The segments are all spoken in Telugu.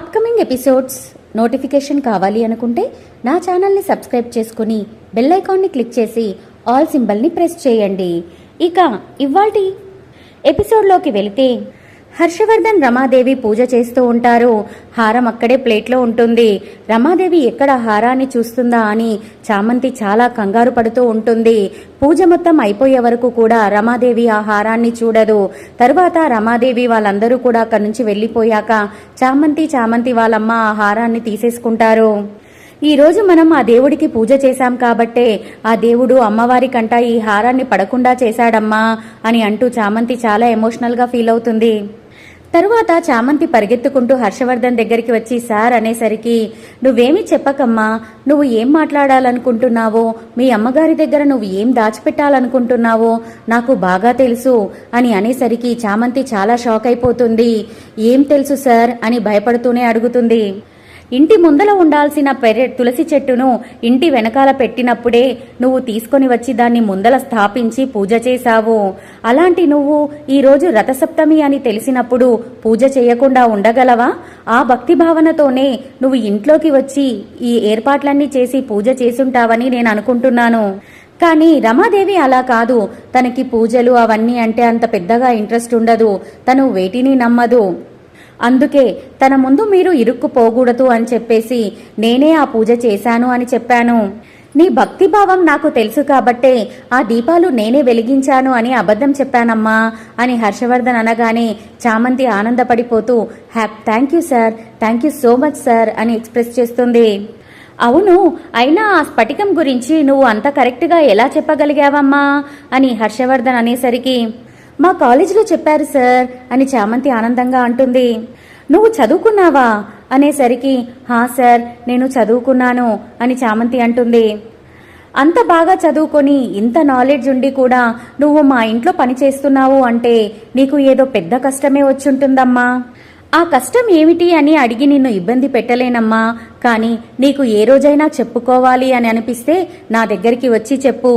అప్కమింగ్ ఎపిసోడ్స్ నోటిఫికేషన్ కావాలి అనుకుంటే నా ఛానల్ని సబ్స్క్రైబ్ చేసుకుని బెల్ ఐకాన్ని క్లిక్ చేసి ఆల్ సింబల్ని ప్రెస్ చేయండి. ఇక ఇవాల్టి ఎపిసోడ్లోకి వెళితే హర్షవర్ధన్ రమాదేవి పూజ చేస్తూ ఉంటారు. హారం అక్కడే ప్లేట్లో ఉంటుంది. రమాదేవి ఎక్కడ హారాన్ని చూస్తుందా అని చామంతి చాలా కంగారు పడుతూ ఉంటుంది. పూజ మొత్తం అయిపోయే వరకు కూడా రమాదేవి ఆ హారాన్ని చూడదు. తరువాత రమాదేవి వాళ్ళందరూ కూడా అక్కడి నుంచి వెళ్ళిపోయాక చామంతి చామంతి వాళ్ళమ్మ ఆ హారాన్ని తీసేసుకుంటారు. ఈ రోజు మనం ఆ దేవుడికి పూజ చేశాం కాబట్టే ఆ దేవుడు అమ్మవారి కంట ఈ హారాన్ని పడకుండా చేశాడమ్మా అని అంటూ చామంతి చాలా ఎమోషనల్గా ఫీల్ అవుతుంది. తరువాత చామంతి పరిగెత్తుకుంటూ హర్షవర్ధన్ దగ్గరికి వచ్చి సార్ అనేసరికి నువ్వేమీ చెప్పకమ్మా నువ్వు ఏం మాట్లాడాలనుకుంటున్నావో మీ అమ్మగారి దగ్గర నువ్వు ఏం దాచిపెట్టాలనుకుంటున్నావో నాకు బాగా తెలుసు అని అనేసరికి చామంతి చాలా షాక్ అయిపోతుంది ఏం తెలుసు సార్? అని భయపడుతూనే అడుగుతుంది. ఇంటి ముందల ఉండాల్సిన పెరె తులసి చెట్టును ఇంటి వెనకాల పెట్టినప్పుడే నువ్వు తీసుకొని వచ్చి దాన్ని ముందల స్థాపించి పూజ చేశావు. అలాంటి నువ్వు ఈరోజు రథసప్తమి అని తెలిసినప్పుడు పూజ చేయకుండా ఉండగలవా? ఆ భక్తి భావనతోనే నువ్వు ఇంట్లోకి వచ్చి ఈ ఏర్పాట్లన్నీ చేసి పూజ చేసుంటావని నేను అనుకుంటున్నాను. కానీ రమాదేవి అలా కాదు. తనకి పూజలు అవన్నీ అంటే అంత పెద్దగా ఇంట్రెస్ట్ ఉండదు. తను వేటిని నమ్మదు. అందుకే తన ముందు మీరు ఇరుక్కుపోకూడదు అని చెప్పేసి నేనే ఆ పూజ చేశాను అని చెప్పాను. నీ భక్తిభావం నాకు తెలుసు కాబట్టే ఆ దీపాలు నేనే వెలిగించాను అని అబద్ధం చెప్పానమ్మా అని హర్షవర్ధన్ అనగానే చామంతి ఆనందపడిపోతూ హ్యాప్ thank you sir thank you so much sir అని ఎక్స్ప్రెస్ చేస్తుంది. అవును అయినా ఆ స్ఫటికం గురించి నువ్వు అంత కరెక్ట్గా ఎలా చెప్పగలిగావమ్మా? అని హర్షవర్ధన్ అనేసరికి మా కాలేజీలో చెప్పారు సార్ అని చామంతి ఆనందంగా అంటుంది. నువ్వు చదువుకున్నావా? అనేసరికి హా సార్ నేను చదువుకున్నాను అని చామంతి అంటుంది. అంత బాగా చదువుకొని ఇంత నాలెడ్జ్ ఉండి కూడా నువ్వు మా ఇంట్లో పని చేస్తున్నావు అంటే నీకు ఏదో పెద్ద కష్టమే వచ్చుంటుందమ్మా. ఆ కష్టం ఏమిటి అని అడిగి నిన్ను ఇబ్బంది పెట్టలేనమ్మా. కానీ నీకు ఏ రోజైనా చెప్పుకోవాలి అని అనిపిస్తే నా దగ్గరికి వచ్చి చెప్పు.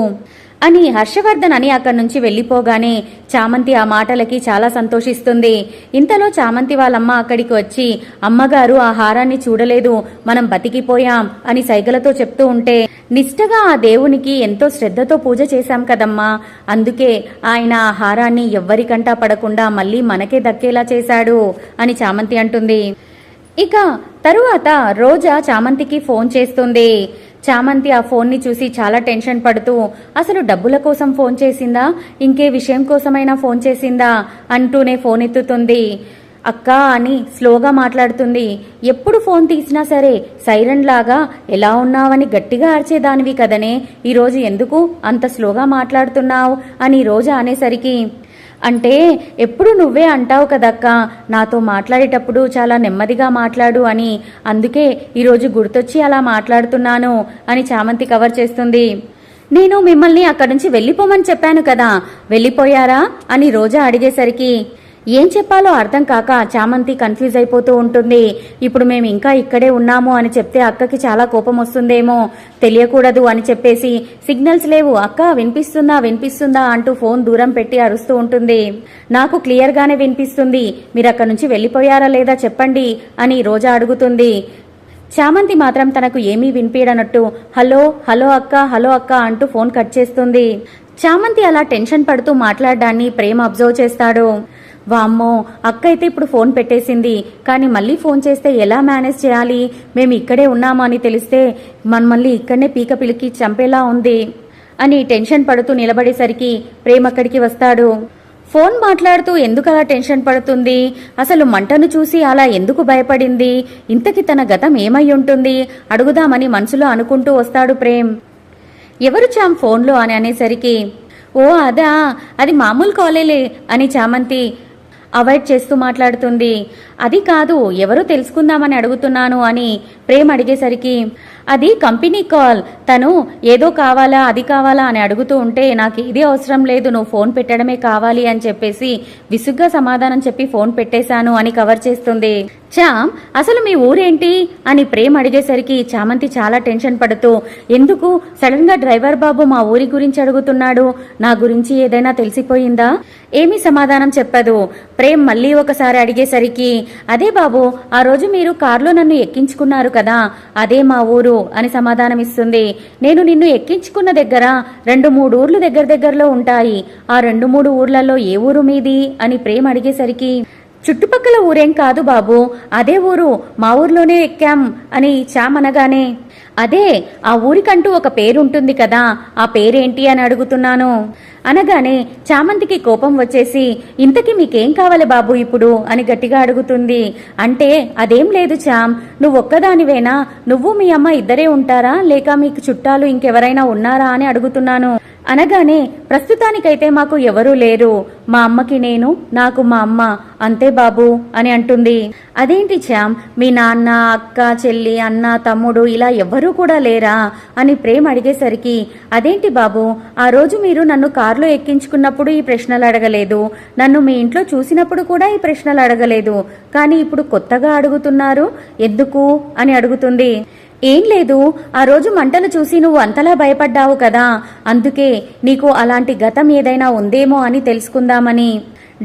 అని హర్షవర్ధన్ అని అక్కడి నుంచి వెళ్ళిపోగానే చామంతి ఆ మాటలకి చాలా సంతోషిస్తుంది. ఇంతలో చామంతి వాళ్ళమ్మ అక్కడికి వచ్చి అమ్మగారు ఆ హారాన్ని చూడలేదు. మనం బతికిపోయాం అని సైగలతో చెప్తూ ఉంటే నిష్టగా ఆ దేవునికి ఎంతో శ్రద్ధతో పూజ చేశాం కదమ్మా. అందుకే ఆయన ఆ హారాన్ని ఎవ్వరికంటా పడకుండా మళ్ళీ మనకే దక్కేలా చేశాడు అని చామంతి అంటుంది. ఇక తరువాత రోజా చామంతికి ఫోన్ చేస్తుంది. చామంతి ఆ ఫోన్ని చూసి చాలా టెన్షన్ పడుతూ అసలు డబ్బుల కోసం ఫోన్ చేసిందా? ఇంకే విషయం కోసమైనా ఫోన్ చేసిందా? అంటూనే ఫోన్ ఎత్తుతుంది. అక్క అని స్లోగా మాట్లాడుతుంది. ఎప్పుడు ఫోన్ తీసినా సరే సైరన్ లాగా ఎలా ఉన్నావని గట్టిగా అరిచేదానివి కదనే ఈరోజు ఎందుకు అంత స్లోగా మాట్లాడుతున్నావు? అని రోజా అనేసరికి అంటే ఎప్పుడు నువ్వే అంటావు కదక్క నాతో మాట్లాడేటప్పుడు చాలా నెమ్మదిగా మాట్లాడు అని. అందుకే ఈరోజు గుర్తొచ్చి అలా మాట్లాడుతున్నాను అని చామంతి కవర్ చేస్తుంది. నేను మిమ్మల్ని అక్కడి నుంచి వెళ్ళిపోమని చెప్పాను కదా వెళ్ళిపోయారా అని రోజా అడిగేసరికి ఏం చెప్పాలో అర్థం కాక చామంతి కన్ఫ్యూజ్ అయిపోతూ ఉంటుంది. ఇప్పుడు మేము ఇంకా ఇక్కడే ఉన్నాము అని చెప్తే అక్కకి చాలా కోపం వస్తుందేమో. తెలియకూడదు అని చెప్పేసి సిగ్నల్స్ లేవు. అక్క వినిపిస్తుందా? వినిపిస్తుందా? అంటూ ఫోన్ దూరం పెట్టి అరుస్తూ ఉంటుంది. నాకు క్లియర్గానే వినిపిస్తుంది. మీరు అక్కడి నుంచి వెళ్ళిపోయారా లేదా చెప్పండి అని రోజా అడుగుతుంది. చామంతి మాత్రం తనకు ఏమీ వినిపించనట్టు హలో హలో అక్క హలో అక్క అంటూ ఫోన్ కట్ చేస్తుంది. చామంతి అలా టెన్షన్ పడుతూ మాట్లాడడాన్ని ప్రేమ అబ్జర్వ్ చేస్తాడు. వామ్మో అక్క అయితే ఇప్పుడు ఫోన్ పెట్టేసింది. కానీ మళ్ళీ ఫోన్ చేస్తే ఎలా మేనేజ్ చేయాలి? మేము ఇక్కడే ఉన్నామా అని తెలిస్తే మన మళ్ళీ ఇక్కడనే పీక పిలికి చంపేలా ఉంది అని టెన్షన్ పడుతూ నిలబడేసరికి ప్రేమ అక్కడికి వస్తాడు. ఫోన్ మాట్లాడుతూ ఎందుకు అలా టెన్షన్ పడుతుంది? అసలు మంటను చూసి అలా ఎందుకు భయపడింది? ఇంతకి తన గతం ఏమై ఉంటుంది? అడుగుదామని మనసులో అనుకుంటూ వస్తాడు ప్రేమ్. ఎవరు చామ్ ఫోన్లో అని అనేసరికి ఓ అదా అది మామూలు కాలేలే అని చామంతి అవాయిడ్ చేస్తూ మాట్లాడుతుంది. అది కాదు ఎవరు తెలుసుకుందామని అడుగుతున్నాను అని ప్రేమ్ అడిగేసరికి అది కంపెనీ కాల్. తను ఏదో కావాలా అది కావాలా అని అడుగుతూ ఉంటే నాకు ఇది అవసరం లేదు నువ్వు ఫోన్ పెట్టడమే కావాలి అని చెప్పేసి విసుగ్గా సమాధానం చెప్పి ఫోన్ పెట్టేశాను అని కవర్ చేస్తుంది. చామ్ అసలు మీ ఊరేంటి? అని ప్రేమ్ అడిగేసరికి చామంతి చాలా టెన్షన్ పడుతూ ఎందుకు? సడన్గా డ్రైవర్ బాబు మా ఊరి గురించి అడుగుతున్నాడు. నా గురించి ఏదైనా తెలిసిపోయిందా? ఏమీ సమాధానం చెప్పదు. ప్రేమ్ మళ్ళీ ఒకసారి అడిగేసరికి అదే బాబు ఆ రోజు మీరు కారులో నన్ను ఎక్కించుకున్నారు కదా అదే మా ఊరు అని సమాధానం ఇస్తుంది. నేను నిన్ను ఎక్కించుకున్న దగ్గర రెండు మూడు ఊర్లు దగ్గర దగ్గరలో ఉంటాయి. ఆ రెండు మూడు ఊర్లలో ఏ ఊరు మీది? అని ప్రేమ్ అడిగేసరికి చుట్టుపక్కల ఊరేం కాదు బాబు అదే ఊరు మా ఊర్లోనే ఎక్కాం అని చామనగానే అదే ఆ ఊరికంటూ ఒక పేరుంటుంది కదా ఆ పేరేంటి అని అడుగుతున్నాను. అనగానే చామంతికి కోపం వచ్చేసి ఇంతకీ మీకేం కావాలి బాబు ఇప్పుడు? అని గట్టిగా అడుగుతుంది. అంటే అదేం లేదు చామ్ నువ్వు ఒక్కదానివేనా నువ్వు మీ అమ్మ ఇద్దరే ఉంటారా? లేక మీకు చుట్టాలు ఇంకెవరైనా ఉన్నారా? అని అడుగుతున్నాను. అనగానే ప్రస్తుతానికైతే మాకు ఎవరూ లేరు. మా అమ్మకి నేను నాకు మా అమ్మ. అంతే బాబు అని అంటుంది. అదేంటి శ్యామ్? మీ నాన్న అక్క చెల్లి అన్న తమ్ముడు ఇలా ఎవ్వరూ కూడా లేరా? అని ప్రేమ్ అడిగేసరికి అదేంటి బాబు? ఆ రోజు మీరు నన్ను కారులో ఎక్కించుకున్నప్పుడు ఈ ప్రశ్నలు అడగలేదు. నన్ను మీ ఇంట్లో చూసినప్పుడు కూడా ఈ ప్రశ్నలు అడగలేదు. కానీ ఇప్పుడు కొత్తగా అడుగుతున్నారు. ఎందుకు? అని అడుగుతుంది. ఏం లేదు. ఆ రోజు మంటలు చూసి నువ్వు అంతలా భయపడ్డావు కదా. అందుకే నీకు అలాంటి గతం ఏదైనా ఉందేమో అని తెలుసుకుందామని.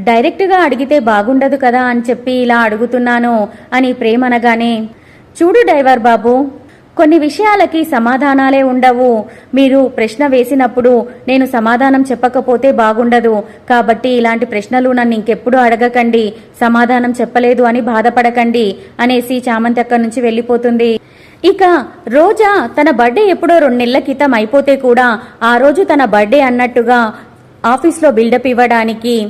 డైరెక్ట్గా అడిగితే బాగుండదు కదా అని చెప్పి ఇలా అడుగుతున్నాను అని ప్రేమనగానే చూడు డ్రైవర్ బాబు కొన్ని విషయాలకి సమాధానాలే ఉండవు. మీరు ప్రశ్న వేసినప్పుడు నేను సమాధానం చెప్పకపోతే బాగుండదు. కాబట్టి ఇలాంటి ప్రశ్నలు నన్ను ఇంకెప్పుడు అడగకండి. సమాధానం చెప్పలేదు అని బాధపడకండి అనేసి చామంతి అక్కడి నుంచి వెళ్ళిపోతుంది. ఇక రోజా తన బర్త్డే ఎప్పుడో రెండు నెలల క్రితం అయిపోతే కూడా ఆ రోజు తన బర్త్డే అన్నట్టుగా ఆఫీస్లో బిల్డప్ ఇవ్వడానికి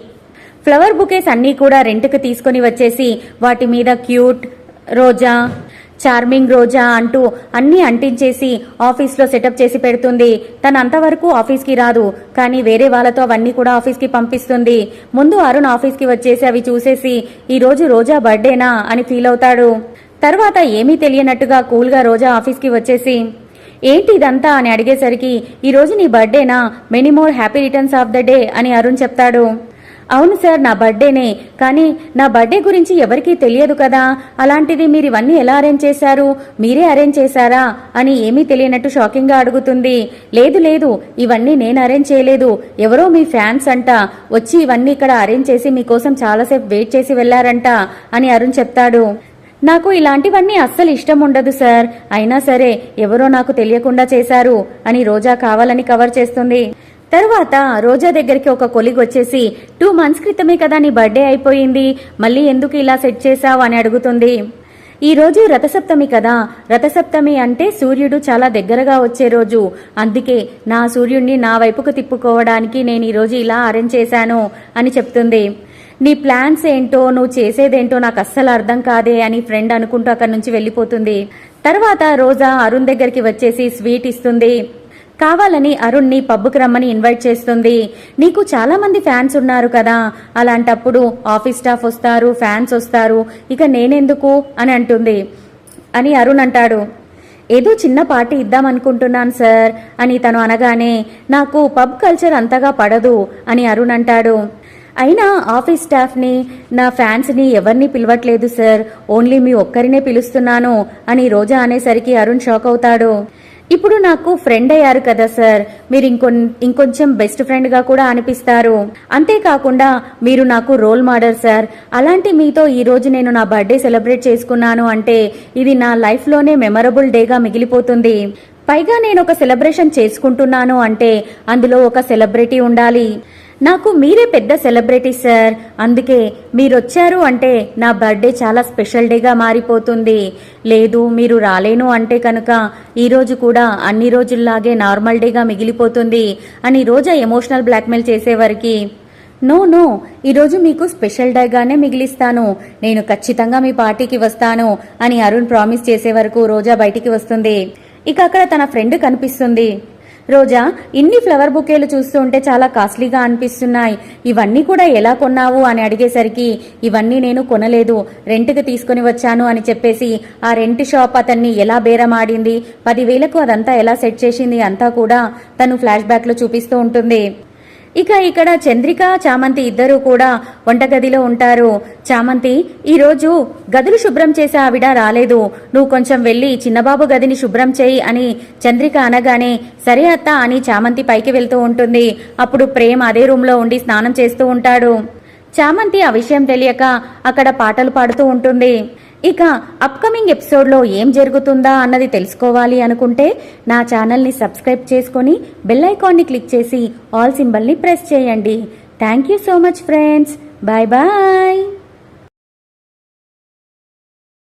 ఫ్లవర్ బుకేస్ అన్నీ కూడా రెంట్కి తీసుకొని వచ్చేసి వాటి మీద క్యూట్ రోజా చార్మింగ్ రోజా అంటూ అన్నీ అంటించేసి ఆఫీస్లో సెటప్ చేసి పెడుతుంది. తను అంతవరకు ఆఫీస్కి రాదు కానీ వేరే వాళ్ళతో అవన్నీ కూడా ఆఫీస్కి పంపిస్తుంది. ముందు అరుణ్ ఆఫీస్కి వచ్చేసి అవి చూసేసి ఈరోజు రోజా బర్త్డేనా? అని ఫీల్ అవుతాడు. తర్వాత ఏమీ తెలియనట్టుగా కూల్గా రోజా ఆఫీస్కి వచ్చేసి ఏంటి ఇదంతా? అని అడిగేసరికి ఈరోజు నీ బర్త్డేనా? Many more happy returns of the day అని అరుణ్ చెప్తాడు. అవును సార్ నా బర్త్డేనే. కానీ నా బర్త్డే గురించి ఎవరికీ తెలియదు కదా. అలాంటిది మీరు ఇవన్నీ ఎలా అరేంజ్ చేశారు? మీరే అరేంజ్ చేశారా? అని ఏమీ తెలియనట్టు షాకింగ్గా అడుగుతుంది. లేదు లేదు. ఇవన్నీ నేను అరేంజ్ చేయలేదు. ఎవరో మీ ఫ్యాన్స్ అంట. వచ్చి ఇవన్నీ ఇక్కడ అరేంజ్ చేసి మీకోసం చాలాసేపు వెయిట్ చేసి వెళ్ళారంట అని అరుణ్ చెప్తాడు. నాకు ఇలాంటివన్నీ అస్సలు ఇష్టం ఉండదు సార్. అయినా సరే ఎవరో నాకు తెలియకుండా చేశారు అని రోజా కావాలని కవర్ చేస్తుంది. తరువాత రోజా దగ్గరికి ఒక కొలిగ్ వచ్చేసి టూ మంత్స్ క్రితమే కదా నీ బర్త్డే అయిపోయింది మళ్ళీ ఎందుకు ఇలా సెట్ చేశావు? అని అడుగుతుంది. ఈ రోజు రథసప్తమి కదా. రథసప్తమి అంటే సూర్యుడు చాలా దగ్గరగా వచ్చే రోజు. అందుకే నా సూర్యుడిని నా వైపుకు తిప్పుకోవడానికి నేను ఈ రోజు ఇలా అరేంజ్ చేశాను అని చెప్తుంది. నీ ప్లాన్స్ ఏంటో నువ్వు చేసేదేంటో నాకు అస్సలు అర్థం కాదే అని ఫ్రెండ్ అనుకుంటూ అక్కడి నుంచి వెళ్ళిపోతుంది. తర్వాత రోజా అరుణ్ దగ్గరికి వచ్చేసి స్వీట్ ఇస్తుంది. కావాలని అరుణ్ని పబ్బుకి రమ్మని ఇన్వైట్ చేస్తుంది. నీకు చాలా మంది ఫ్యాన్స్ ఉన్నారు కదా. అలాంటప్పుడు ఆఫీస్ స్టాఫ్ వస్తారు ఫ్యాన్స్ వస్తారు. ఇక నేనెందుకు అని అంటుంది. అని అరుణ్ అంటాడు. ఏదో చిన్న పార్టీ ఇద్దాం అనుకుంటున్నాను సార్ అని తను అనగానే నాకు పబ్ కల్చర్ అంతగా పడదు అని అరుణ్ అంటాడు. అయినా ఆఫీస్ స్టాఫ్ని నా ఫ్యాన్స్ని ఎవరిని పిలవట్లేదు సార్. ఓన్లీ మీ ఒక్కరినే పిలుస్తున్నాను అని రోజా అనేసరికి అరుణ్ షాక్ అవుతాడు. ఇప్పుడు నాకు ఫ్రెండ్ అయ్యారు కదా సార్. మీరు ఇంకొ ఇంకొంచెం బెస్ట్ ఫ్రెండ్గా కూడా అనిపిస్తారు. అంతేకాకుండా మీరు నాకు రోల్ మోడల్ సార్. అలాంటి మీతో ఈరోజు నేను నా బర్త్డే సెలబ్రేట్ చేసుకున్నాను అంటే ఇది నా లైఫ్లోనే మెమరబుల్ డేగా మిగిలిపోతుంది. పైగా నేను ఒక సెలబ్రేషన్ చేసుకుంటున్నాను అంటే అందులో ఒక సెలబ్రిటీ ఉండాలి. నాకు మీరే పెద్ద సెలబ్రిటీ సార్. అందుకే మీరొచ్చారు అంటే నా బర్త్డే చాలా స్పెషల్ డేగా మారిపోతుంది. లేదు మీరు రాలేను అంటే కనుక ఈరోజు కూడా అన్ని రోజుల్లాగే నార్మల్ డేగా మిగిలిపోతుంది అని రోజా ఎమోషనల్ బ్లాక్మెయిల్ చేసేవారికి. నో నో ఈరోజు మీకు స్పెషల్ డేగానే మిగిలిస్తాను. నేను ఖచ్చితంగా మీ పార్టీకి వస్తాను అని అరుణ్ ప్రామిస్ చేసే వరకు రోజా బయటికి వస్తుంది. ఇక అక్కడ తన ఫ్రెండ్ కనిపిస్తుంది. రోజా ఇన్ని ఫ్లవర్ బుకేలు చూస్తుంటే చాలా కాస్ట్లీగా అనిపిస్తున్నాయి. ఇవన్నీ కూడా ఎలా కొన్నావు అని అడిగేసరికి ఇవన్నీ నేను కొనలేదు రెంట్కి తీసుకుని వచ్చాను అని చెప్పేసి ఆ రెంట్ షాప్ అతన్ని ఎలా బేరమాడింది? పదివేలకు అదంతా ఎలా సెట్ చేసింది అంతా కూడా తను ఫ్లాష్ బ్యాక్లో చూపిస్తూ ఉంటుంది. ఇక ఇక్కడ చంద్రిక చామంతి ఇద్దరూ కూడా వంటగదిలో ఉంటారు. చామంతి ఈరోజు గదులు శుభ్రం చేసే ఆవిడ రాలేదు. నువ్వు కొంచెం వెళ్ళి చిన్నబాబు గదిని శుభ్రం చేయి అని చంద్రిక అనగానే సరే అత్త అని చామంతి పైకి వెళ్తూ ఉంటుంది. అప్పుడు ప్రేమ్ అదే రూమ్లో ఉండి స్నానం చేస్తూ ఉంటాడు. చామంతి ఆ విషయం తెలియక అక్కడ పాటలు పాడుతూ ఉంటుంది. ఇక అప్కమింగ్ ఎపిసోడ్లో ఏం జరుగుతుందా అన్నది తెలుసుకోవాలి అనుకుంటే నా ఛానల్ని సబ్స్క్రైబ్ చేసుకొని బెల్ ఐకాన్ని క్లిక్ చేసి ఆల్ సింబల్ని ప్రెస్ చేయండి. Thank you so much friends bye bye